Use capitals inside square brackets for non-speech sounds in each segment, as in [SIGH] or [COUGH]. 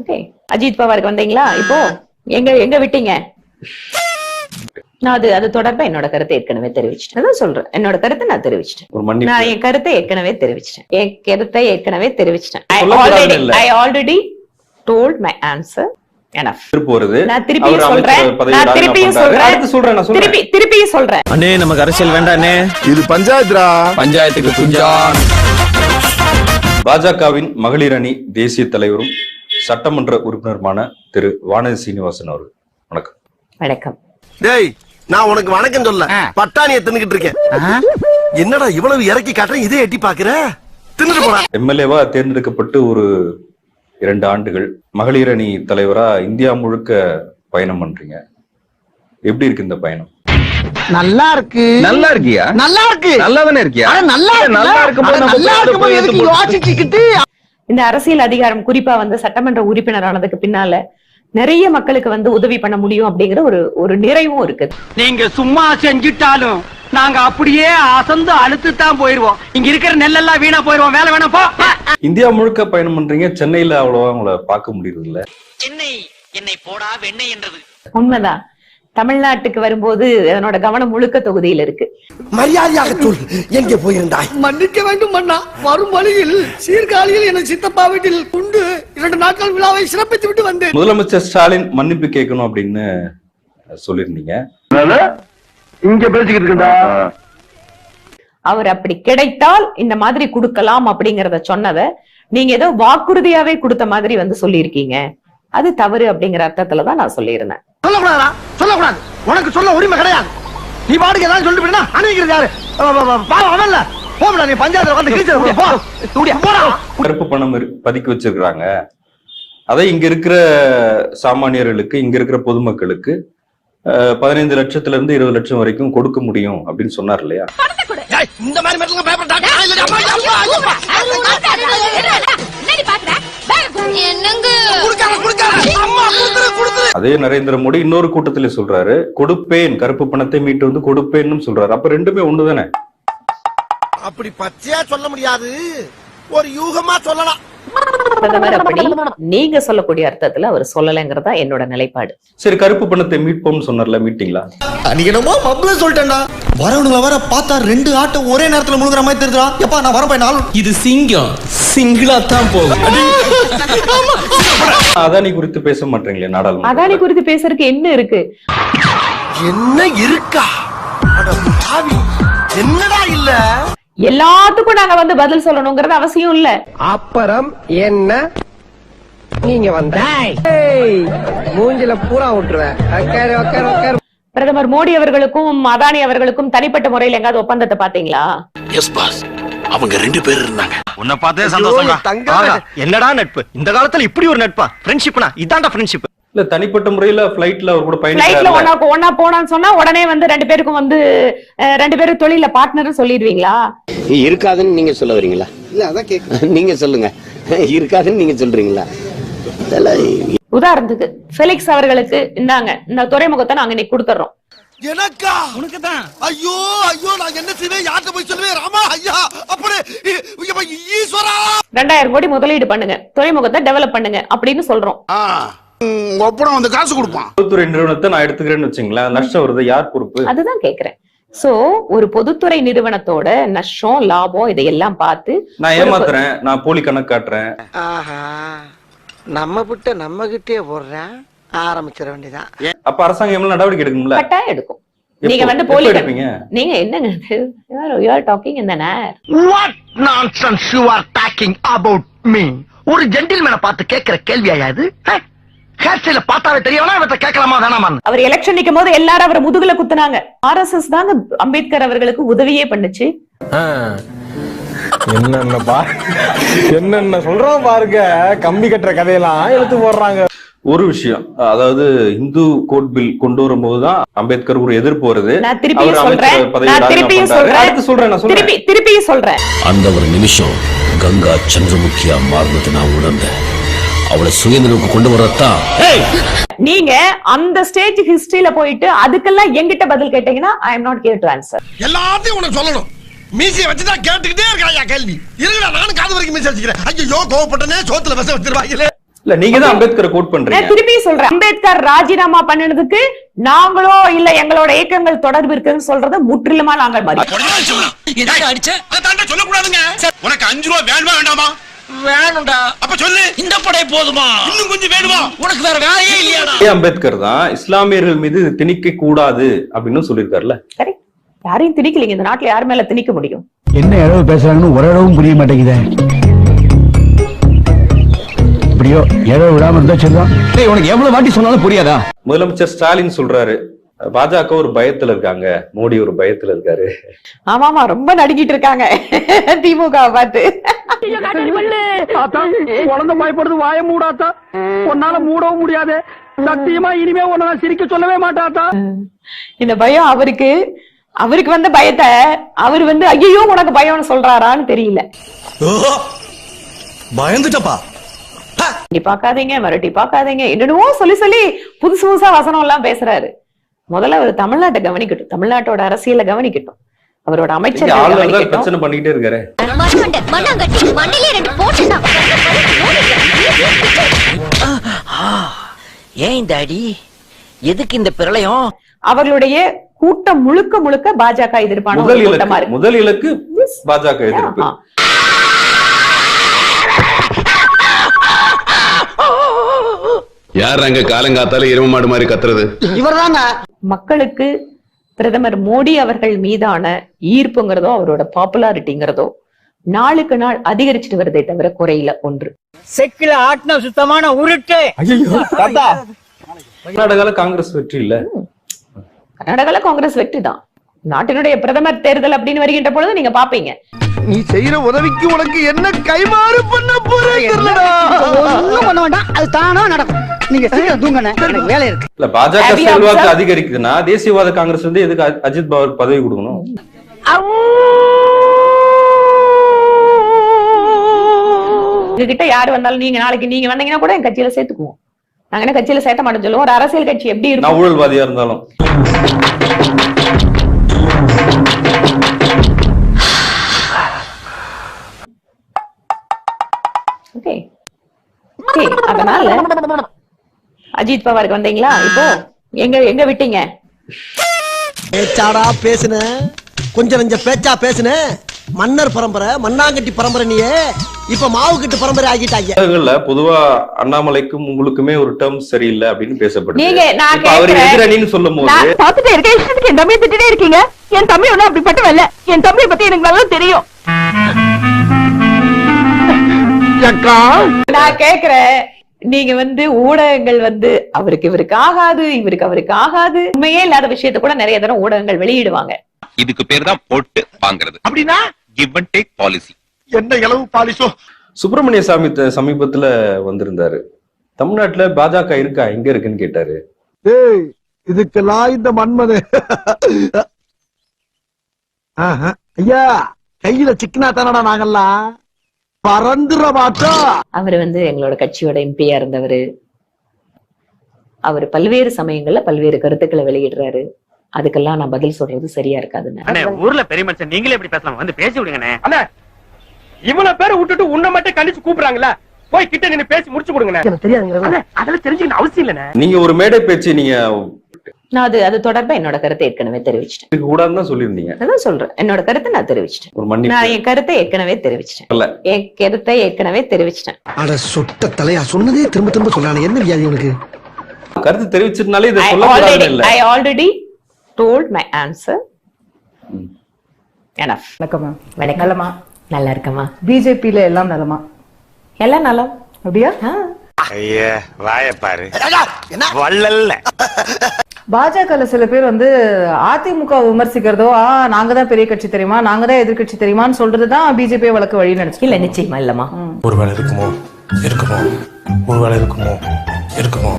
Okay Ajith பவாருக்கு வந்தீங்களா? இப்போ எங்க எங்க விட்டீங்க? நான் அது அது தொடர்பா என்னோட கருத்தை ஏற்கனவே தெரிவிச்சிட்டேன். அதான் சொல்றேன். என்னோட கருத்தை நான் தெரிவிச்சிட்டேன். நான் என் கருத்தை ஏற்கனவே தெரிவிச்சிட்டேன். என் கருத்தை ஏற்கனவே தெரிவிச்சிட்டேன். I already told my answer அரசியல் வேண்டாம் அண்ணே இது பஞ்சாயத்துரா? பஞ்சாயத்துக்கு பாஜகவின் மகளிர் அணி தேசிய தலைவரும் சட்டமன்ற உறுப்பினருமான திரு வானதி சீனிவாசன் அவர்கள். வணக்கம். வணக்கம். டேய் நான் உனக்கு வணக்கம் சொல்ல. பட்டாணியை தின்னுகிட்டு இருக்கேன். என்னடா இவ்வளவு இறக்கி காட்டுறேன் இதே எட்டி பாக்குற? தின்னுட்டு போடா. எம்எல்ஏவா தேர்ந்தெடுக்கப்பட்டு ஒரு இரண்டு ஆண்டுகள். மகளிர் அணி தலைவரா இந்தியா முழுக்க பயணம் பண்றீங்க. எப்படி இருக்கு இந்த பயணம்? நல்லா இருக்கு. நல்லா இருக்கியா? நல்லா இருக்கு. நல்லா தானே இருக்கியா? அட நல்லா இருக்கு நல்லா இருக்கும்போது நம்ம நல்லா போய் இந்த அரசியல் அதிகாரம் குறிப்பா வந்து சட்டமன்ற உறுப்பினர் ஆனதுக்கு பின்னால நிறைய மக்களுக்கு வந்து உதவி பண்ண முடியும் அப்படிங்கிற ஒரு ஒரு நிறைவும் இருக்குது. நீங்க சும்மா செஞ்சுட்டாலும் நாங்க அப்படியே அசந்து அழுத்து தான் போயிருவோம். இங்க இருக்கிற நெல்லெல்லாம் வீணா போயிருவோம். வேலை வேணா போ. இந்தியா முழுக்க பயணம் பண்றீங்க சென்னையில அவ்வளவா உங்களை பார்க்க முடியறது இல்ல என்னை என்னை போடா வெண்ணெய் என்றது. உண்மைதான். தமிழ்நாட்டுக்கு வரும்போது அதனோட கவனம் முழுக்க தொகுதியில் இருக்கு. மரியாதையாக சொல். எங்க போயிருந்தாய்? மன்னிக்க வேண்டும் மன்னா வரும் வழியில் சீர்காழியில் என சித்தப்பா வீட்டில் உண்டு இரண்டு நாட்கள் விழாவை சிறப்பித்து விட்டு வந்தேன். முதலமைச்சர் ஸ்டாலின் மன்னிப்பு கேட்கணும் அப்படின்னு சொல்லியிருந்தீங்க. இங்க பேசிக்கிட்டு இருக்கா அவர் அப்படி கிடைத்தால் இந்த மாதிரி கொடுக்கலாம் அப்படிங்கறத சொன்னத நீங்க ஏதோ வாக்குறுதியாவே கொடுத்த மாதிரி வந்து சொல்லியிருக்கீங்க. அது தவறு அப்படிங்கிற அர்த்தத்துல தான் நான் சொல்லியிருந்தேன் சொல்லக்கூடாதா சொல்லக்கூடாது உனக்கு சொல்ல உரிமை கிடையாது நீ பாட்டுக்கு ஏதாவது சொல்லிட்டு அணுகிறது யாரு அவன்ல போடா நீ பஞ்சாயத்துல வந்து கிழிச்சு போ தூடியா, போடா கருப்பு பணம் இரு- பதுக்கி வச்சிருக்கிறாங்க அதை இங்க இருக்கிற சாமானியர்களுக்கு இங்க இருக்கிற பொதுமக்களுக்கு பதினைந்து லட்சத்துல இருந்து இருபது லட்சம் வரைக்கும் கொடுக்க முடியும் அப்படின்னு சொன்னார் இல்லையா இந்த மாதிரி அதே நரேந்திர மோடி இன்னொரு கூட்டத்துல சொல்றாரு கொடுப்பேன் கருப்பு பணத்தை மீட்டு வந்து கொடுப்பேன்னு சொல்றாரு. அப்ப ரெண்டுமே ஒண்ணுதானே? அப்படி பச்சையா சொல்ல முடியாது. ஒரு யூகமா சொல்லலாம். பிரதமர் அப்படி நீங்க சொல்லக்கூடிய அர்த்தத்துல அவர் சொல்லலைங்கிறதா என்னோட நிலைப்பாடு. சரி கருப்பு பணத்தை மீட்போம்னு சொன்னார்ல மீட்டிங்களா அன்னைக்கு என்னமோ மப்ள சொல்லிட்டேன்டா. வரவனுங்கள வர பார்த்தா ரெண்டு ஆட்டம் ஒரே நேரத்துல முழுங்குற மாதிரி தெரியுதா எப்பா நான் வரப்போய் நாள் இது சிங்கம். சிங்கிளா தான் போகும். அதானி குறித்து பேச மாட்டீங்களே அதானி நாடாளுமன்ற குறித்து பேசுறதுக்கு என்ன இருக்கு? என்ன இருக்கா? என்னடா இல்ல? எல்லாத்துக்கும் நாங்க வந்து பதில் சொல்லணுங்கிறது அவசியம் இல்ல. அப்புறம் என்ன? நீங்க வந்த. மூஞ்சில பூரா விட்டுருவேன் பிரதமர் மோடி அவர்களுக்கும் அதானி அவர்களுக்கும் தனிப்பட்ட முறையில் எங்காவது ஒப்பந்தத்தை பாத்தீங்களா எஸ் பாஸ் அவங்க ரெண்டு பேர் இருந்தாங்க. உன்னை பார்த்தே சந்தோஷம் தங்க என்னடா நட்பு? இந்த காலத்துல இப்படி ஒரு நட்பா? ஃப்ரெண்ட்ஷிப்னா இதான்டா ஃப்ரெண்ட்ஷிப் இல்ல தனிப்பட்ட முறையில பிளைட்ல அவர் கூட பிளைட்ல பயணிக்கிறாரு ஒன்னா ஒன்னா போனான்னு சொன்னா உடனே வந்து ரெண்டு பேருக்கும் வந்து ரெண்டு பேரும் தொழில பார்ட்னர் சொல்லிடுவீங்களா? இருக்காதுன்னு நீங்க சொல்ல வரீங்களா? இல்ல அதான் கேக்கு [LAUGHS] நீங்க சொல்லுங்க. இருக்காதுன்னு நீங்க சொல்றீங்களா? உதாரணத்துக்கு ஃபெலிக்ஸ் அவர்களுக்கு இந்தாங்க இந்த துறைமுகத்தை நாங்க இன்னைக்கு கொடுத்துறோம். எனக்கா? உனக்கு தான் ஐயோ ஐயோ நான் என்ன செய்வேன்? யார்கிட்ட போய் சொல்லுவேன்? ராமா ஐயா அப்படி ஈஸ்வரா! ரெண்டாயிரம் கோடி முதலீடு பண்ணுங்க துறைமுகத்தை டெவலப் பண்ணுங்க அப்படின்னு சொல்றோம். ஒப்பனம் வந்து காசு கொடுப்பான். பொதுத்துறை நிறுவனத்தை நான் எடுத்துக்கிறேன்னு வச்சுங்களேன். நஷ்டம் வருது யார் பொறுப்பு? அதுதான் கேக்குறேன். சோ ஒரு பொதுத்துறை நிறுவனத்தோட நஷ்டம் லாபம் இதையெல்லாம் பார்த்து நான் ஏமாத்துறேன் நான் போலி கணக்கு காட்டுறேன். ஆஹா நம்ம விட்ட நம்ம கிட்டே போடுறேன் ஆரம்பிச்சிட வேண்டியதான் அப்ப அரசாங்கம் எவ்வளவு நடவடிக்கை எடுக்கணும்ல கட்டாயம் எடுக்கும். நீங்க வந்து போலி எடுப்பீங்க? நீங்க என்னங்க யூ ஆர் டாக்கிங் இந்த நேர் what nonsense you are talking about me ஒரு ஜென்டில்மேனை பார்த்து கேட்கிற கேள்வியா இது? ஸ்டைல பார்த்தாவே தெரியவனா? இவற்றை கேட்கலாமா வேணாமா அவர் எலெக்ஷன் நிக்கும் போது எல்லாரும் அவரை முதுகுல குத்துனாங்க. ஆர்எஸ்எஸ் தாங்க அம்பேத்கர் அவர்களுக்கு உதவியே பண்ணுச்சு. என்னென்ன பா என்னென்ன சொல்றோம் பாருங்க. கம்பி கட்டுற கதையெல்லாம் எடுத்து போடுறாங்க. ஒரு விஷயம். அதாவது இந்து கோட் பில் கொண்டு வரும்போது தான் அம்பேத்கர் ஒரு எதிர்ப்பு வருது. நான் திருப்பியும் சொல்றேன். நான் திருப்பியும். சொல்றேன். சொல்றேன் நான் சொல்றேன். திருப்பி திருப்பியும் சொல்றேன். அந்த ஒரு நிமிஷம் கங்கா சந்திரமுகியா மாறினது நான் உணர்ந்தேன். அவளை சுயநினைவுக்கு கொண்டு வரத்தான் நீங்க அந்த ஸ்டேஜ் ஹிஸ்டரியில போயிட்டு அதுக்கெல்லாம் எங்கிட்ட பதில் கேட்டீங்கன்னா I am not care to answer எல்லாத்தையும் உனக்கு சொல்லணும். மீசியை வச்சுதான் கேட்டுக்கிட்டே இருக்காயா கேள்வி. இருக்குடா நானும் காது வரைக்கும் மீசி வச்சுக்கிறேன் ஐயோ கோவப்பட்டனே சோத்துல விஷம் வச்சிருவாங்களே இல்ல நீங்க தான் அம்பேத்கரை கோட் நான் பண்றீங்க திருப்பி சொல்றேன். அம்பேத்கர் ராஜினாமா பண்ணினதுக்கு நாங்களோ இல்ல எங்களோட இயக்கங்கள் தொடர்பு இருக்குன்னு சொல்றத முற்றிலுமா நாங்கள் மறி சொல்லக்கூடாதுங்க. உனக்கு அஞ்சு ரூபா வேணுமா வேண்டாமா? வேணும்டா. அப்ப சொல்லு. இந்த படை போதுமா? இன்னும் கொஞ்சம் வேணுமா? உனக்கு வேற வேலையே இல்லையாடா. இதே அம்பேத்கர் தான் இஸ்லாமியர்கள் மீது திணிக்க கூடாது அப்படின்னு சொல்லியிருக்காருல்ல. சரி. யாரையும் திணிக்கலீங்க. இந்த நாட்டுல யார் மேல திணிக்க முடியும்? என்ன இழவு பேசுறாங்கன்னு ஒரு இழவும் புரிய மாட்டேங்குதே. இப்படியோ இழவு விடாம இருந்தா சரிதான். உனக்கு எவ்வளவு வாட்டி சொன்னாலும் புரியாதா? முதலமைச்சர் ஸ்டாலின் சொல்றாரு பாஜக ஒரு பயத்துல இருக்காங்க. மோடி ஒரு பயத்துல இருக்காரு. ஆமா ஆமா ரொம்ப நடுங்கிட்டு இருக்காங்க. திமுக பார்த்து. குழந்தை பயப்படுது வாய மூடாத்தா உன்னால மூடவும் முடியாது. சத்தியமா இனிமே உன்ன சிரிக்க சொல்லவே மாட்டாத்தா இந்த பயம் அவருக்கு அவருக்கு வந்த பயத்தை அவர் வந்து ஐயோ உனக்கு பயம்னு சொல்றாரான்னு தெரியல. பயந்துட்டப்பா. பாக்காதீங்க மிரட்டி பாக்காதீங்க என்னென்னவோ சொல்லி சொல்லி புதுசு புதுசா வசனம் எல்லாம் பேசுறாரு. முதல்ல அவர் தமிழ்நாட்டை கவனிக்கட்டும். தமிழ்நாட்டோட அரசியலை கவனிக்கட்டும். அவரோட அமைச்சர் பிரச்சனை பண்ணிக்கிட்டே இருக்காரு. ஏன் இந்த அடி? எதுக்கு இந்த பிரளயம்? அவர்களுடைய கூட்டம் முழுக்க முழுக்க பாஜக எதிர்ப்பான முதல் இலக்கு பாஜக எதிர்ப்பு. யார் அங்க காலங்காத்தால எரும மாடு மாதிரி கத்துறது? இவர்தாங்க மக்களுக்கு பிரதமர் மோடி அவர்கள் மீதான ஈர்ப்புங்கிறதோ அவரோட பாப்புலாரிட்டிங்கிறதோ நாளுக்கு நாள் அதிகரிச்சுட்டு வருதே தவிர குறையில ஒன்று. செக்கில ஆட்டின சுத்தமான உருட்டு. கர்நாடகால காங்கிரஸ் வெற்றி இல்ல? கர்நாடகால காங்கிரஸ் வெற்றி தான். நாட்டினுடைய பிரதமர் தேர்தல் அப்படின்னு வருகின்ற பொழுது நீங்க பாப்பீங்க. நீ செய்யற உதவிக்கு உனக்கு என்ன கைமாறு பண்ண போறேங்கடா ஒண்ணும் பண்ண வேண்டாம். அது தானா நடக்கும். நீங்க சீக்கிரம் தூங்கண்ணே எனக்கு வேலை இருக்கு. இல்ல பாஜக செல்வாக்கு? அதிகரிக்குதுன்னா தேசியவாத காங்கிரஸ் வந்து எதுக்கு அஜித் பவர் பதவி கொடுக்கணும்? உங்ககிட்ட யாரு வந்தாலும் நீங்க நாளைக்கு நீங்க வந்தீங்கன்னா கூட என் கட்சியில சேர்த்துக்குவோம். நாங்க என்ன கட்சியில சேர்த்த மாட்டோம் சொல்லுவோம். ஒரு அரசியல் கட்சி எப்படி நான் இருக்கும் ஊழல்வாதியா இருந்தாலும். ஓகே ஓகே அதனால அஜித் பவாருக்கு வந்தீங்களா? இப்போ எங்க எங்க விட்டீங்க? பேச்சாடா பேசுன. கொஞ்சம் நஞ்ச பேச்சா பேசுன. மன்னர் பரம்பரை மண்ணாங்கட்டி பரம்பரை நீயே. இப்ப மாவு கட்டு பரம்பரை ஆகிட்டாங்க பொதுவா அண்ணாமலைக்கும் உங்களுக்குமே ஒரு டேர்ம் சரியில்லை அப்படின்னு பேசப்படுது. நீங்க நான் அவர். எதிரணின்னு சொல்லும் போது நான் பாத்துட்டே இருக்கேன். இஷ்டத்துக்கு என் தம்பியை திட்டிட்டே இருக்கீங்க. என் தம்பி ஒண்ணும் அப்படிப்பட்டவன் இல்ல. என் தம்பியை பத்தி எனக்கு நல்லா தெரியும். நான் கேக்குறேன். நீங்க வந்து ஊடகங்கள் வந்து அவருக்கு இவருக்கு ஆகாது இவருக்கு அவருக்கு ஆகாது. உண்மையே இல்லாத விஷயத்த கூட நிறைய தடவை ஊடகங்கள் வெளியிடுவாங்க. இதுக்கு பேர் தான் போட்டு வாங்குறது. அப்படின்னா? கிவ் அண்ட் டேக் பாலிசி என்ன இளவு பாலிசோ? சுப்பிரமணிய சாமி சமீபத்துல வந்திருந்தாரு. தமிழ்நாட்டுல பாஜக இருக்கா? எங்க இருக்குன்னு கேட்டாரு. ஏய் இதுக்கெல்லாம் இந்த மன்மது. ஆஹா. ஐயா கையில சிக்கனா தானடா நாங்கெல்லாம் பறந்துட மாட்டோம் அவர் வந்து எங்களோட கட்சியோட எம்பியா இருந்தவர். அவர் பல்வேறு சமயங்கள்ல பல்வேறு கருத்துக்களை வெளியிடுறாரு. அதுக்கெல்லாம் நான் பதில் சொல்றது சரியா இருக்காதுன்னு. ஊர்ல பெரிய மனுஷன் நீங்களே இப்படி பேசலாம்? வந்து பேசி விடுங்கண்ணே. அண்ணா இவ்வளவு பேரை விட்டுட்டு உன்னை மட்டும் கண்டிச்சு கூப்பிடுறாங்களா போய் கிட்ட நின்னு பேசி முடிச்சு கொடுங்க அதெல்லாம் தெரிஞ்சுக்கணும் அவசியம் இல்லண்ணே. நீங்க ஒரு மேடை பேச்சு நீங்க நான் அது அது தொடர்பா என்னோட கருத்தை ஏற்கனவே தெரிவிச்சிட்டேன். இருக்க கூடாதுன்னு தான் சொல்லியிருந்தீங்க. அதான் சொல்றேன். என்னோட கருத்தை நான் தெரிவிச்சிட்டேன். ஒரு நான் என் கருத்தை ஏற்கனவே தெரிவிச்சிட்டேன். இல்ல. என் கருத்தை ஏற்கனவே தெரிவிச்சிட்டேன். அட சொட்ட தலையா சொன்னதே திரும்ப திரும்ப சொல்றானே என்ன வியாதி உனக்கு? கருத்து தெரிவிச்சதுனாலே இதை சொல்லக்கூடாது already இல்ல. I already told my answer. Enough. வணக்கம்மா. வணக்கம். நலமா? நல்லா இருக்கமா பிஜேபியில எல்லாம் நலமா? எல்லாம் நலம். அப்படியா? ஆ. ஐயா வாய பாரு. என்ன? வள்ளல்ல பாஜகல சில பேர் வந்து அதிமுக விமர்சிக்கிறதோ ஆ நாங்க தான் பெரிய கட்சி தெரியுமா? நாங்க தான் எதிர்க்கட்சி தெரியுமான்னு சொல்றதுதான் பிஜேபி வழக்கு வழி நினைச்சு இல்ல நிச்சயமா இல்லம்மா. ஒருவேளை இருக்குமோ? இருக்குமோ? ஒருவேளை இருக்குமோ? இருக்குமோ?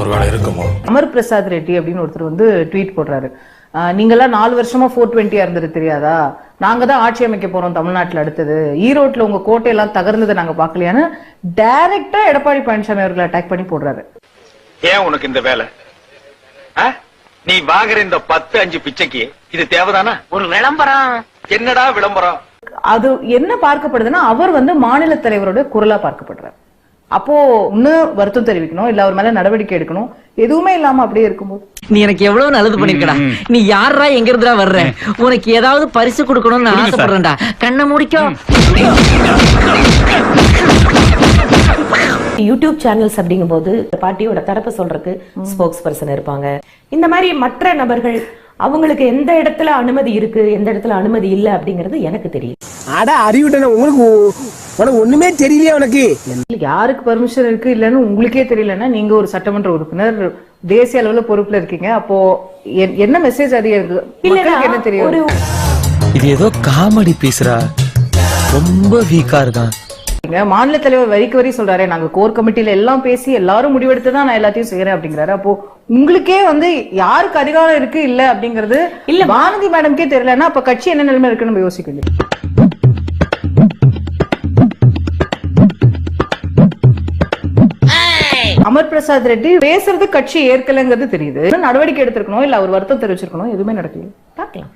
ஒருவேளை இருக்குமோ? அமர் பிரசாத் ரெட்டி அப்படின்னு ஒருத்தர் வந்து ட்வீட் போடுறாரு. ஆ, நீங்கெல்லாம் நாலு வருஷமா ஃபோர் டுவெண்ட்டியா இருந்தது தெரியாதா? நாங்க தான் ஆட்சி அமைக்க போறோம் தமிழ்நாட்டுல அடுத்தது. ஈரோட்ல உங்க கோட்டையெல்லாம் தகர்ந்ததை நாங்க பாக்கலையான்னு டைரக்டா எடப்பாடி பழனிசாமி அவர்களை அட்டாக் பண்ணி போடுறாரு. ஏன் உனக்கு இந்த வேலை? நீ வாங்குற இந்த பத்து அஞ்சு பிச்சைக்கு இது தேவைதானா? ஒரு விளம்பரம். என்னடா விளம்பரம்? அது என்ன பார்க்கப்படுதுன்னா அவர் வந்து மாநில தலைவரோட குரலா பார்க்கப்படுறார். அப்போ ஒண்ணு வருத்தம் தெரிவிக்கணும் இல்ல அவர் மேல நடவடிக்கை எடுக்கணும். எதுவுமே இல்லாம அப்படியே இருக்கும்போது. நீ எனக்கு எவ்வளவு நல்லது பண்ணிருக்கடா. நீ யாரா எங்க இருந்துடா வர்ற உனக்கு ஏதாவது பரிசு கொடுக்கணும்னு ஆசைப்படுறேன்டா. கண்ணை முடிக்கோ. யூடியூப் சேனல்ஸ் அப்படிங்கும்போது பார்ட்டியோட தரப்பு சொல்றதுக்கு ஸ்போக்ஸ் பர்சன் இருப்பாங்க. இந்த மாதிரி மற்ற நபர்கள் அவங்களுக்கு எந்த இடத்துல அனுமதி இருக்கு எந்த இடத்துல அனுமதி இல்ல அப்படிங்கிறது எனக்கு தெரியும். அட அறிவிட்டன உங்களுக்கு உனக்கு ஒண்ணுமே தெரியலையா உனக்கு? யாருக்கு பர்மிஷன் இருக்கு இல்லன்னு உங்களுக்கே தெரியலன்னா நீங்க ஒரு சட்டமன்ற உறுப்பினர் தேசிய அளவுல பொறுப்புல இருக்கீங்க. அப்போ என்- என்ன மெசேஜ் அது எனக்கு? மக்களுக்கு என்ன தெரியும்? இது ஏதோ காமெடி பேசுறா. ரொம்ப வீக்கா இருக்கான் மாநில தலைவர் வரிக்கு வரி சொல்றாரு. நாங்க கோர் கமிட்டில எல்லாம் பேசி எல்லாரும் முடிவெடுத்து தான் நான் எல்லாத்தையும் செய்யறேன் அப்படிங்கிறாரு. அப்போ உங்களுக்கே வந்து யாருக்கு அதிகாரம் இருக்கு இல்ல அப்படிங்கிறது இல்ல. வானதி மேடம்கே தெரியலன்னா அப்ப கட்சி என்ன நிலைமை இருக்குன்னு நம்ம யோசிக்க அமர் பிரசாத் ரெட்டி பேசுறது கட்சி ஏற்கலைங்கிறது தெரியுது. நடவடிக்கை எடுத்திருக்கணும் இல்ல அவர் வருத்தம் தெரிவிச்சிருக்கணும் எதுவுமே நடக்கல. பார்க்கலாம்.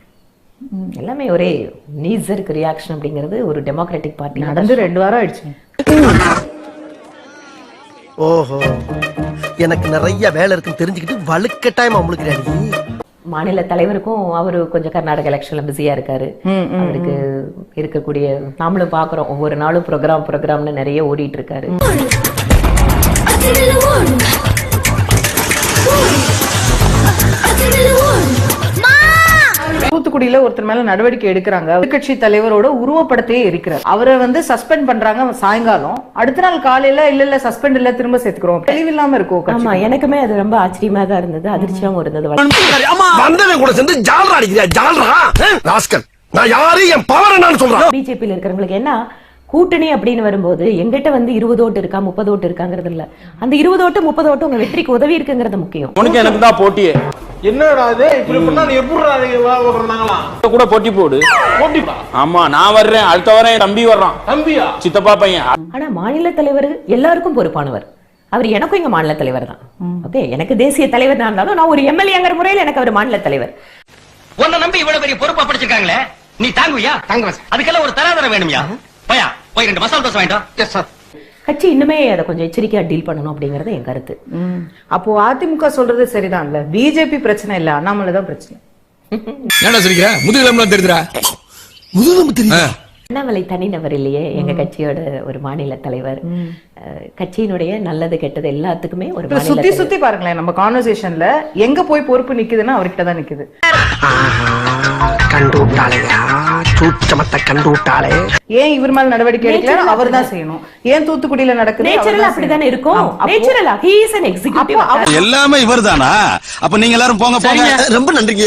எல்லாமே ஒரே நீசருக்கு ரியாக்ஷன் அப்படிங்கிறது ஒரு டெமோக்ராட்டிக் பார்ட்டி நடந்து ரெண்டு வாரம் ஆயிடுச்சு. ஓஹோ எனக்கு நிறைய வேலை இருக்குன்னு தெரிஞ்சுக்கிட்டு வலுக்கட்டாயமா முழுக்கிறாடி மாநில தலைவருக்கும் அவரு கொஞ்சம் கர்நாடக எலெக்ஷன்ல பிஸியா இருக்காரு. அவருக்கு இருக்கக்கூடிய நாமளும் பாக்குறோம் ஒவ்வொரு நாளும் ப்ரோக்ராம் ப்ரோக்ராம்னு நிறைய ஓடிட்டு இருக்காரு. தூத்துக்குடியில ஒருத்தர் மேல நடவடிக்கை எடுக்கிறாங்க. எதிர்க்கட்சி தலைவரோட உருவப்படத்தையே இருக்கிறார் அவரை வந்து சஸ்பெண்ட் பண்றாங்க சாயங்காலம். அடுத்த நாள் காலையில இல்ல இல்ல சஸ்பெண்ட் இல்ல திரும்ப சேர்த்துக்கிறோம். தெளிவில்லாம இருக்கும். ஆமா எனக்குமே அது ரொம்ப ஆச்சரியமா தான் இருந்தது. அதிர்ச்சியாவும் இருந்தது. வந்தவன் கூட சேர்ந்து ஜால்ரா அடிக்கிறியா? ஜால்ரா? நான் யாரு என் பவர் என்னன்னு சொல்றான். பிஜேபியில் இருக்கிறவங்களுக்கு என்ன? கூட்டணி அப்படின்னு வரும்போது எங்கிட்ட வந்து இருபது ஓட்டு இருக்கா முப்பது ஓட்டு இருக்காங்கிறது இல்ல. அந்த இருபது ஓட்டு முப்பது ஓட்டு உங்க வெற்றிக்கு உதவி இருக்குங்கிறது முக்கியம். உனக்கு எனக்கு தான் போட்டியே. என்னடா இது? இப்படி பண்ணா நீ எப்படி ஓடுறாங்களாம் கூட போட்டி போடு. போட்டி ஆமா நான் வர்றேன். அடுத்த வரேன் தம்பி வர்றான். தம்பியா? சித்தப்பா பையன். ஆனா மாநில தலைவர் எல்லாருக்கும் பொறுப்பானவர். அவர் எனக்கும் இங்க மாநில தலைவர் தான். ஓகே எனக்கு தேசிய தலைவர் இருந்தாலும் நான் ஒரு எம்எல்ஏங்கிற முறையில் எனக்கு அவர் மாநில தலைவர். உன்னை நம்பி இவ்வளவு பெரிய பொறுப்பா படிச்சிருக்காங்களே? நீ தாங்குவியா? தாங்குவேன் அதுக்கெல்லாம் ஒரு தராதரம் வேணும்யா? பயா? போய் ரெண்டு மசாலா தோசை வாங்கிட்டோம் எஸ் சார் கட்சி இன்னுமே அதை கொஞ்சம் எச்சரிக்கையா டீல் பண்ணணும் அப்படிங்கறது என் கருத்து. ம். அப்போ அதிமுக சொல்றது சரிதான்ல? பிஜேபி பிரச்சனை இல்ல அண்ணாமலை தான் பிரச்சனை. என்ன சொல்லிக்கிற? முதுகிழம்புலாம் தெரியுதுடா. முதுகெலும்பு தெரியும் அண்ணாமலை தனிநபர் இல்லையே எங்க கட்சியோட ஒரு மாநில தலைவர். கட்சியினுடைய நல்லது கெட்டது எல்லாத்துக்குமே ஒரு சுத்தி. சுத்தி பாருங்களேன் நம்ம கான்வர்சேஷன்ல எங்க போய் பொறுப்பு நிக்குதுன்னா அவர்கிட்ட தான் நிக்குது. ஏன் இவர் மேல நடவடிக்கை எடுக்கல? அவர் தான் செய்யணும். ஏன் தூத்துக்குடியில நடக்குது? நேச்சுரல் தான் அப்படிதானே. இருக்கும்? நேச்சுரலா ஹி இஸ் an அவர் எல்லாமே இவர் தானா அப்ப நீங்க எல்லாரும் போங்க போங்க. ரொம்ப நன்றிங்க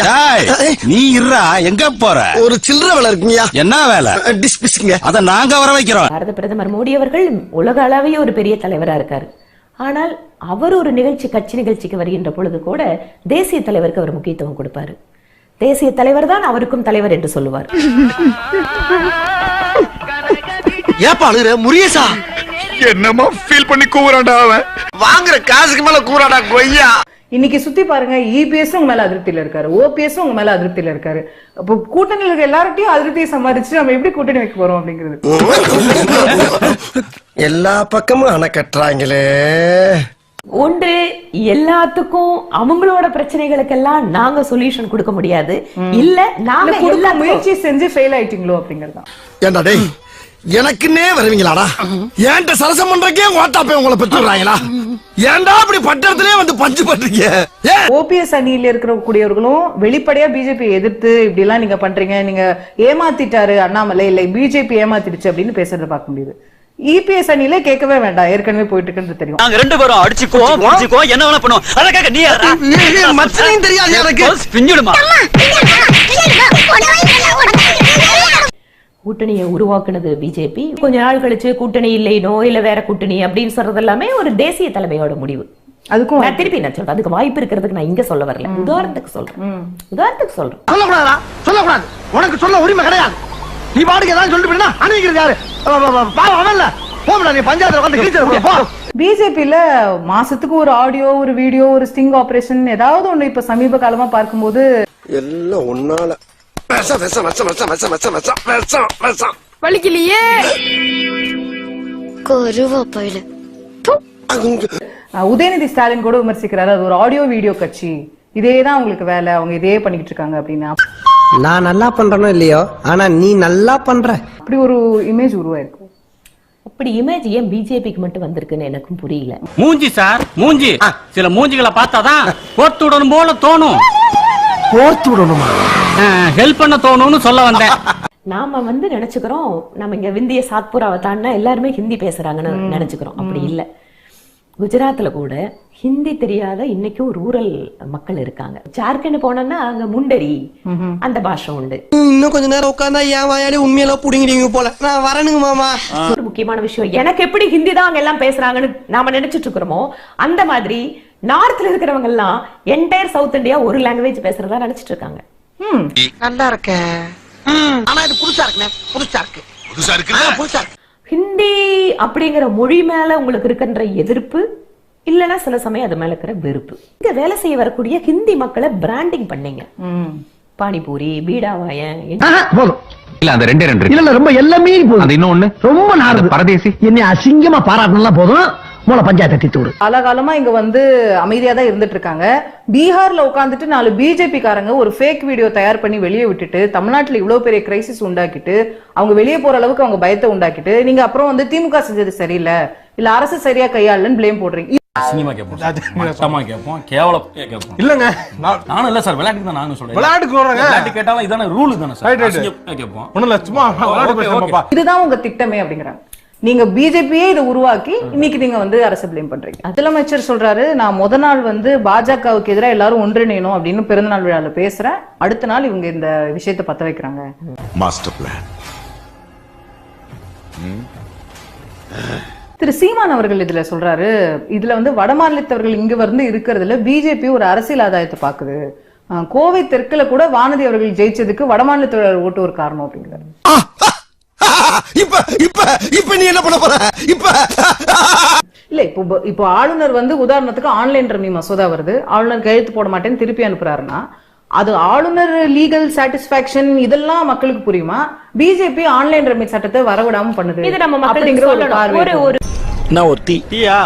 ஏய், நீ இருடா எங்க போற? ஒரு சில்லற வேலை இருக்குங்கய்யா. என்ன வேலை? பிஸ்ங்க அத நாங்க வர வைக்கிறோம். பாரத பிரதமர் மோடி அவர்கள் உலக அளவிய ஒரு பெரிய தலைவரா இருக்காரு. ஆனால் அவர் ஒரு நிகழ்ச்சி கட்சி நிகழ்ச்சிக்கு வருகின்ற பொழுது கூட தேசிய தலைவருக்கு அவர் முக்கியத்துவம் கொடுப்பாரு. தேசிய தலைவர் தான் அவருக்கும் தலைவர் என்று சொல்லுவார். ஏப்பா அழுகுற? முரியசா என்னமா ஃபீல் பண்ணி கூவுறான்டா அவன். வாங்குற காசுக்கு மேல கூறாடா கொய்யா. இன்னைக்கு சுத்தி பாருங்க இபிஎஸ் உங்க மேல அதிருப்தியில இருக்காரு ஓபிஎஸ் உங்க மேல அதிருப்தியில இருக்காரு. அப்போ கூட்டணியில இருக்க எல்லார்ட்டையும் அதிருப்தியை சம்பாதிச்சு நம்ம எப்படி கூட்டணி வைக்க போறோம் அப்படிங்கிறது. எல்லா பக்கமும் அணை கட்டுறாங்களே. ஒன்று எல்லாத்துக்கும் அவங்களோட பிரச்சனைகளுக்கெல்லாம் நாங்க சொல்யூஷன் கொடுக்க முடியாது. இல்ல நாங்க முயற்சி செஞ்சு ஃபெயில் ஆயிட்டீங்களோ அப்படிங்கிறது தான் ஏண்டா டேய் எனக்குன்னே வருவீங்களாடா? ஏன்ட்ட சரசம் பண்றக்கே ஓட்டாப்பே உங்களை பெற்றுறாங்களா ஏன்டா அப்படி பட்டத்திலே வந்து பஞ்சு பண்றீங்க? ஏன் ஓபிஎஸ் அணியில இருக்கிற கூடியவர்களும் வெளிப்படையா பிஜேபி எதிர்த்து இப்படி எல்லாம் நீங்க பண்றீங்க. நீங்க ஏமாத்திட்டாரு அண்ணாமலை இல்ல பிஜேபி ஏமாத்திடுச்சு அப்படின்னு பேசுறத பார்க்க முடியுது. இபிஎஸ் அணியில கேட்கவே வேண்டாம். ஏற்கனவே போயிட்டு இருக்குன்னு தெரியும். நாங்க ரெண்டு பேரும் அடிச்சுக்குவோம் புடிச்சுக்குவோம். என்ன வேணா பண்ணுவோம். அதற்காக நீ மச்சனையும் தெரியாது எனக்கு. பிஞ்சிடுமா கூட்டணியை உருவாக்குனது பிஜேபி. கொஞ்ச நாள் கழிச்சு கூட்டணி இல்லைனோ இல்ல வேற கூட்டணி அப்படின்னு சொல்றது எல்லாமே ஒரு தேசிய தலைமையோட முடிவு. அதுக்கும் நான் திருப்பி நான் சொல்றேன். அதுக்கு வாய்ப்பு இருக்கிறதுக்கு நான் இங்க சொல்ல வரல. உதாரணத்துக்கு சொல்றேன். உதாரணத்துக்கு சொல்றேன். சொல்லக்கூடாதா? சொல்லக்கூடாது. உனக்கு சொல்ல உரிமை கிடையாது. நீ பாட்டுக்கு ஏதாவது சொல்லிட்டு அணிவிக்கிறது யாரு? பாவம் அவன்ல போம்டா நீ பஞ்சாயத்துல உட்காந்து கிழிச்சு போ. பிஜேபியில மாசத்துக்கு ஒரு ஆடியோ ஒரு வீடியோ ஒரு ஸ்டிங் ஆபரேஷன் ஏதாவது ஒண்ணு இப்ப சமீப காலமா பார்க்கும்போது எல்லாம் ஒன்னால. விஷம் விஷம் விஷம் விஷம் விஷம் விஷம் விஷம் விஷம் விஷம் வலிக்கலையே. கொருவா போயில. அஹ் உதயநிதி ஸ்டாலின் கூட விமர்சிக்கிறாரு அது ஒரு ஆடியோ வீடியோ கட்சி. இதே தான் உங்களுக்கு வேலை அவங்க இதே பண்ணிக்கிட்டு இருக்காங்க அப்படின்னு. நான் நல்லா பண்றனோ இல்லையோ? ஆனா நீ நல்லா பண்ற. அப்படி ஒரு இமேஜ் உருவாயிருக்கு. அப்படி இமேஜ் ஏன் பிஜேபிக்கு மட்டும் வந்திருக்குன்னு எனக்கும் புரியல. மூஞ்சி சார் மூஞ்சி. சில மூஞ்சிகளை பார்த்தாதான் கோர்த்து விடணும் போல தோணும். கோர்த்து விடணுமா? ஹெல்ப் பண்ண தோணும்னு சொல்ல வந்தேன். நாம வந்து நினைச்சுக்கிறோம் நம்ம இங்க விந்திய சாத்புராவை தாண்டினா எல்லாருமே ஹிந்தி பேசுறாங்கன்னு நினைச்சுக்கிறோம். அப்படி இல்ல. குஜராத்ல கூட ஹிந்தி தெரியாத இன்னைக்கும் ரூரல் மக்கள் இருக்காங்க. ஜார்க்கண்ட் போனோம்னா அங்க முண்டரி அந்த பாஷை உண்டு. இன்னும் கொஞ்ச நேரம் உட்காந்தா ஏன் வாயாலே உண்மையெல்லாம் புடிங்கிடுவீங்க போல. நான் வரணுங்க மாமா. ஒரு முக்கியமான விஷயம் எனக்கு எப்படி ஹிந்தி தான் அங்க எல்லாம் பேசுறாங்கன்னு நாம நினைச்சிட்டு இருக்கிறோமோ அந்த மாதிரி நார்த்ல இருக்கிறவங்க எல்லாம் என்டையர் சவுத் இந்தியா ஒரு லாங்குவேஜ் பேசுறதா நினைச்சிட்டு இருக்காங்க. நல்லா இருக்க. ஆனா இது புதுசா இருக்குண்ணே. புதுசா இருக்கு. புதுசா இருக்கு புதுசா இருக்கு. ஹிந்தி அப்படிங்கிற மொழி மேல உங்களுக்கு இருக்கின்ற எதிர்ப்பு இல்லைன்னா சில சமயம் அது மேல இருக்கிற வெறுப்பு. இங்க வேலை செய்ய வரக்கூடிய ஹிந்தி மக்களை பிராண்டிங் பண்ணீங்க. பானிபூரி பீடாவாயன் போதும். இல்ல அந்த ரெண்டே ரெண்டு இல்ல ரொம்ப எல்லாமே போதும் அது இன்னொன்னு ரொம்ப நாடு பரதேசி. என்னை அசிங்கமா பாராட்டினா போதும். மூல பஞ்சாயத்தை தீத்து விடு. காலகாலமா இங்க வந்து அமைதியா தான் இருந்துட்டு இருக்காங்க பீகார்ல உட்காந்துட்டு நாலு பிஜேபி காரங்க ஒரு ஃபேக் வீடியோ தயார் பண்ணி வெளியே விட்டுட்டு தமிழ்நாட்டுல இவ்வளவு பெரிய கிரைசிஸ் உண்டாக்கிட்டு அவங்க வெளியே போற அளவுக்கு அவங்க பயத்தை உண்டாக்கிட்டு நீங்க அப்புறம் வந்து திமுக செஞ்சது சரியில்லை. இல்ல அரசு சரியா கையாளன்னு ப்ளேம் போடுறீங்க. சினிமா கேட்போம் மட்டமா கேட்போம் கேவலம் கேட்போம் இல்லங்க. நானும் இல்ல சார். விளையாட்டுக்கு தான் நானும் சொல்றேன். விளையாட்டுக்கு வர்றேங்க. விளையாட்டு கேட்டாலும் இதான ரூல் தானே சார். கேட்போம். இதுதான் உங்க திட்டமே அப்படிங்கிறாங்க. நீங்க பிஜேபியே இதை உருவாக்கி இன்னைக்கு நீங்க வந்து அரசு ப்ளேம் பண்றீங்க. முதலமைச்சர் சொல்றாரு நான் முத நாள் வந்து பாஜகவுக்கு எதிராக எல்லாரும் ஒன்றிணையணும் அப்படின்னு பிறந்தநாள் விழால பேசுறேன். அடுத்த நாள் இவங்க இந்த விஷயத்தை பத்த வைக்கிறாங்க. மாஸ்டர் பிளான் திரு சீமான் அவர்கள் இதுல சொல்றாரு இதுல வந்து வடமாநிலத்தவர்கள் இங்க வந்து இருக்கிறதுல பிஜேபி ஒரு அரசியல் ஆதாயத்தை பாக்குது. கோவை தெற்குல கூட வானதி அவர்கள் ஜெயிச்சதுக்கு வடமாநிலத்தவர் ஓட்டு ஒரு காரணம் அப்படிங்கிறாரு. இப்ப இப்ப இப்ப நீ என்ன பண்ண போற? இப்ப இல்ல இப்போ இப்போ ஆளுநர் வந்து உதாரணத்துக்கு ஆன்லைன் ரம்மி மசோதா வருது. ஆளுநர் கையெழுத்து போட மாட்டேன்னு திருப்பி அனுப்புறாருன்னா அது ஆளுநர் லீகல் சாட்டிஸ்பாக்சன் இதெல்லாம் மக்களுக்கு புரியுமா? பிஜேபி ஆன்லைன் ரம்மி சட்டத்தை வரவிடாம பண்ணுது இது நம்ம மக்களுக்கு அப்படிங்கிற ஒரு. பார்வை நான் ஒரு டீ டீயா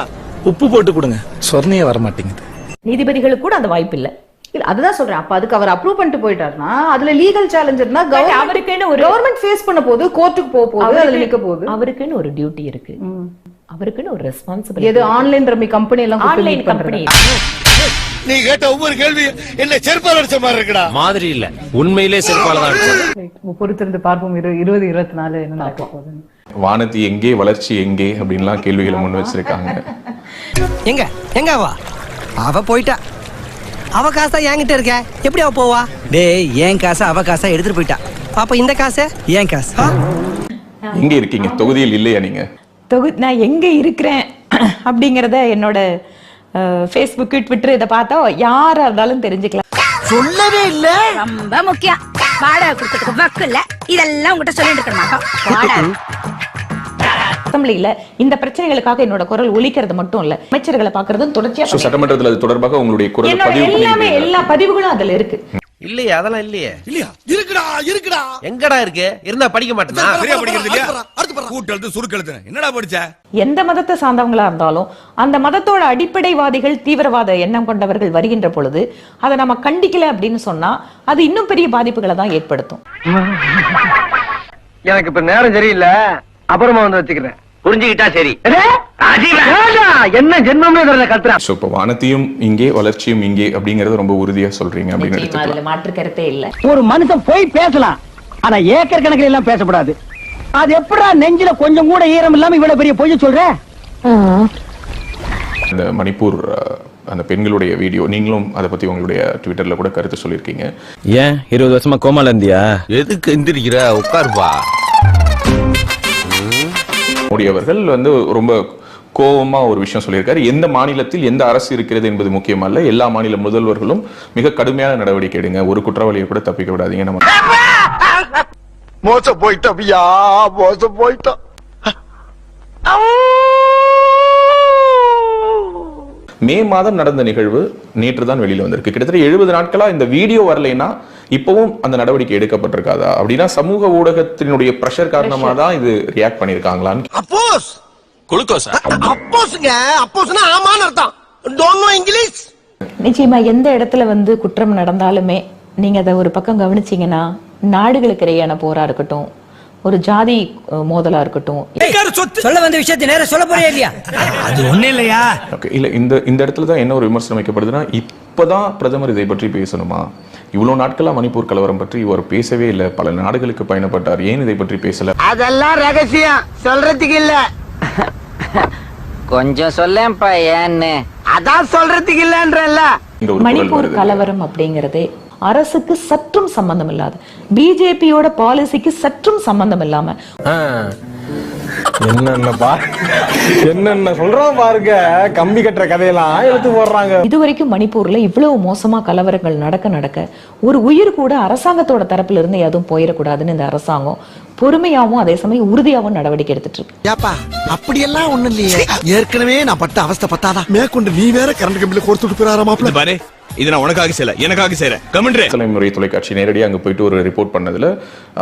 உப்பு போட்டு கொடுங்க. சொர்ணையே வர மாட்டேங்குது நீதிபதிகளுக்கு கூட அந்த வாய்ப்பு இல்ல. இல்ல அதுதான் சொல்றேன். அப்ப அதுக்கு அவர் அப்ரூவ் பண்ணிட்டு போயிட்டாருன்னா அதுல லீகல் சேலஞ்ச் இருந்தா அவருக்குன்னு ஒரு- கவர்மெண்ட் ஃபேஸ் பண்ண போகுது கோர்ட்டுக்கு போக போகுது அதுல நிக்க போகுது அவருக்குன்னு ஒரு டியூட்டி இருக்கு. அவருக்குன்னு ஒரு ரெஸ்பான்சிபிலிட்டி எது ஆன்லைன் ரம்மி கம்பெனி எல்லாம் ஆன்லைன். கம்பெனி நீ கேட்ட ஒவ்வொரு கேள்வி என்ன செருப்பால் அடிச்ச மாதிரி இருக்குடா. மாதிரி இல்ல. உண்மையிலே செருப்பால தான் அடிச்சது. [LAUGHS] பொறுத்திருந்து பார்ப்போம். இரு- இருபது இருபத்தி நாலு என்ன நடக்க போகுதுன்னு. வானதி எங்கே வளர்ச்சி எங்கே அப்படின்லாம் கேள்விகளை முன் வச்சிருக்காங்க. எங்க? எங்க அவ போயிட்டா. அவ காசா என்கிட்ட இருக்க. எப்படி அவ போவா? டேய் என் காசை அவ காசா எடுத்துட்டு போயிட்டா. அப்ப இந்த காசை? என் காசு? எங்க இருக்கீங்க தொகுதியில் இல்லையா நீங்க? தொகு நான் எங்க இருக்கிறேன் அப்படிங்கறத என்னோட ஃபேஸ்புக்கு ட்விட்டர் இதை பார்த்தா யாரா இருந்தாலும் தெரிஞ்சுக்கலாம். சொல்லவே இல்ல. ரொம்ப முக்கியம். வாடகை கொடுத்ததுக்கு வக்கு இல்ல. இதெல்லாம் உங்ககிட்ட சொல்லிட்டு இருக்க மாட்டோம் வாடகை. அசம்பிளியில இந்த பிரச்சனைகளுக்காக என்னோட குரல் ஒலிக்கிறது மட்டும் இல்ல அமைச்சர்களை பாக்குறதும் தொடர்ச்சியா So, சட்டமன்றத்தில் அது தொடர்பாக உங்களுடைய குரல் எல்லாமே. எல்லா பதிவுகளும் அதுல இருக்கு. இல்லையே அதெல்லாம் இல்லையே. இல்லையா? இருக்குடா இருக்குடா. எங்கடா இருக்கு? இருந்தா படிக்க மாட்டேனா. சரியா படிக்கிறது இல்லையா? கூட்டெழுத்து சுருக்கெழுத்து என்னடா படிச்ச? எந்த மதத்தை சார்ந்தவங்களா இருந்தாலும் அந்த மதத்தோட அடிப்படைவாதிகள் தீவிரவாத எண்ணம் கொண்டவர்கள் வருகின்ற பொழுது அதை நம்ம கண்டிக்கல அப்படின்னு சொன்னா அது இன்னும் பெரிய பாதிப்புகளை தான் ஏற்படுத்தும். எனக்கு இப்ப நேரம் சரியில்லை. அப்புறமா வந்து வச்சுக்கிறேன். புரிஞ்சுக்கிட்டா சரி. என்ன ஜென்மமே தெரியல கத்துறேன் So, இப்போ வானத்தையும் இங்கே வளர்ச்சியும் இங்கே அப்படிங்கறது ரொம்ப உறுதியா சொல்றீங்க அப்படின்னு நிச்சயமா எடுத்துக்கலாம். அதுல மாற்று கருத்தே இல்ல. ஒரு மனுஷன் போய் பேசலாம் ஆனா ஏக்கர் கணக்கில் எல்லாம் பேசக்கூடாது அது எப்படா நெஞ்சில கொஞ்சம் கூட ஈரம் இல்லாம இவ்வளவு பெரிய பொய்ய சொல்ற? இந்த மணிப்பூர் அந்த பெண்களுடைய வீடியோ நீங்களும் அதை பத்தி உங்களுடைய ட்விட்டர்ல கூட கருத்து சொல்லியிருக்கீங்க. ஏன்? இருபது வருஷமா கோமால இருந்தியா? எதுக்கு எந்திரிக்கிற? உட்காருப்பா மோடி அவர்கள் வந்து ரொம்ப கோபமா ஒரு விஷயம் சொல்லியிருக்காரு. எந்த மாநிலத்தில் எந்த அரசு இருக்கிறது என்பது முக்கியமல்ல. எல்லா மாநில முதல்வர்களும் மிக கடுமையான நடவடிக்கை எடுங்க. ஒரு குற்றவாளியை கூட தப்பிக்க விடாதீங்க. நம்ம மோசம் போயிட்டோம்யா மோசம் போயிட்டோம். மே மாதம் நடந்த நிகழ்வு நேற்று தான் வெளியில வந்திருக்கு. கிட்டத்தட்ட எழுபது நாட்களா இந்த வீடியோ வரலைன்னா இப்பவும் அந்த நடவடிக்கை எடுக்கப்பட்டிருக்காதா? அப்படின்னா சமூக ஊடகத்தினுடைய பிரஷர் காரணமா தான் இது ரியாக்ட் பண்ணிருக்காங்களான்னு அப்போஸ்! குளுக்கோஸா அப்போஸ்ங்க! அப்போஸ்னா ஆமான்னு அர்த்தம். டோன்ட் நோ இங்கிலீஷ் நிச்சயமா எந்த இடத்துல வந்து குற்றம் நடந்தாலுமே நீங்க அதை ஒரு பக்கம் கவனிச்சீங்கன்னா நாடுகளுக்கு இடையான போரா இருக்கட்டும் ஒரு ஜாதி மோதலா இருக்கட்டும். சொல்ல வந்த விஷயத்தை நேரம் சொல்ல போறியா இல்லையா? அது ஒண்ணு இல்லையா? ஓகே இல்ல இந்த இந்த இடத்துல தான் என்ன ஒரு விமர்சனம் வைக்கப்படுதுன்னா இப்பதான் பிரதமர் இதை பற்றி பேசணுமா? இவ்வளவு நாட்களா மணிப்பூர் கலவரம் பற்றி இவர் பேசவே இல்லை. பல நாடுகளுக்கு பயணப்பட்டார். ஏன் இதை பற்றி பேசல? அதெல்லாம் ரகசியம். சொல்றதுக்கு இல்ல. கொஞ்சம் சொல்லேன்ப்பா ஏன்னு. அதான் சொல்றதுக்கு இல்லன்றல்ல இந்த ஒரு குரல் மணிப்பூர். கலவரம் அப்படிங்கறதே அரசுக்கு சற்றும் சம்பந்தம் இல்லாது பிஜேபியோட பாலிசிக்கு சற்றும் சம்பந்தம் இல்லாம என்னென்ன பா என்னென்ன சொல்றோம் பாருங்க. கம்பி கட்டுற கதையெல்லாம் எடுத்து போடுறாங்க. இதுவரைக்கும் மணிப்பூர்ல இவ்வளவு மோசமா கலவரங்கள் நடக்க நடக்க ஒரு உயிர் கூட அரசாங்கத்தோட தரப்புல இருந்து எதுவும் போயிடக்கூடாதுன்னு இந்த அரசாங்கம் பொறுமையாவும் அதே சமயம் உறுதியாவும் நடவடிக்கை எடுத்துட்டு இருக்கு. ஏப்பா அப்படியெல்லாம் ஒண்ணும் இல்லையே. ஏற்கனவே நான் பட்ட அவஸ்தை பத்தாதா? மேற்கொண்டு நீ வேற கரண்ட் கம்பியில கொடுத்துட்டு போறாரா மாப்பிள்ள? பாரு இது நான் உனக்காக செய்யல எனக்காக செய்யறேன். கமெண்ட்ரே தலைமுறை தொலைக்காட்சி நேரடியாக அங்க போயிட்டு ஒரு ரிப்போர்ட் பண்ணதுல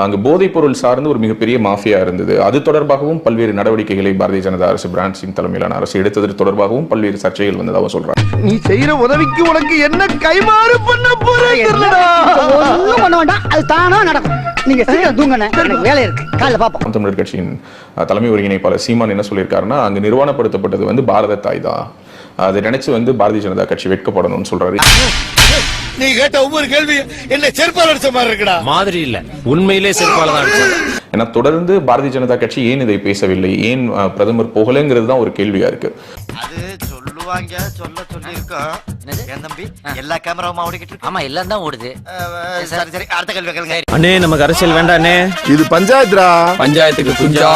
அங்க போதைப் பொருள் சார்ந்து ஒரு மிகப்பெரிய மாஃபியா இருந்தது. அது தொடர்பாகவும் பல்வேறு நடவடிக்கைகளை பாரதிய ஜனதா அரசு பிராண்ட் சிங் தலைமையிலான அரசு எடுத்தது தொடர்பாகவும் பல்வேறு சர்ச்சைகள் வந்ததாக சொல்றாங்க. நீ செய்யற உதவிக்கு உனக்கு என்ன கைமாறு பண்ண வேண்டாம். அது தானா நடக்கும். நீங்க சீக்கிரம் தூங்கணும் எனக்கு வேலை இருக்கு. காலைல பாப்போம். தமிழர் கட்சியின் தலைமை ஒருங்கிணைப்பாளர் சீமான் என்ன சொல்லியிருக்காருன்னா அங்கு நிர்வாணப்படுத்தப்பட்டது வந்து பாரத தாய் தான். அதை நினைச்சு வந்து பாரதிய ஜனதா கட்சி வெட்கப்படணும்னு சொல்றாரு. நீ கேட்ட ஒவ்வொரு கேள்வி என்ன செருப்பால் அடிச்ச மாதிரி இருக்குடா. மாதிரி இல்ல. உண்மையிலே செருப்பால தான் ஏன்னா தொடர்ந்து பாரதிய ஜனதா கட்சி ஏன் இதை பேசவில்லை? ஏன் பிரதமர் போகலைங்கிறது தான் ஒரு கேள்வியா இருக்கு. அது சொல்லுவாங்க சொல்ல சொல்லி இருக்கோம் என் தம்பி? எல்லா கேமராவும் ஓடிக்கிட்டு இருக்கு. ஆமா எல்லாம் தான் ஓடுது. சரி சரி. அடுத்த கேள்வி கேளுங்க. அண்ணே நமக்கு அரசியல் வேண்டாண்ணே இது பஞ்சாயத்துடா பஞ்சாயத்துக்கு குஞ்சா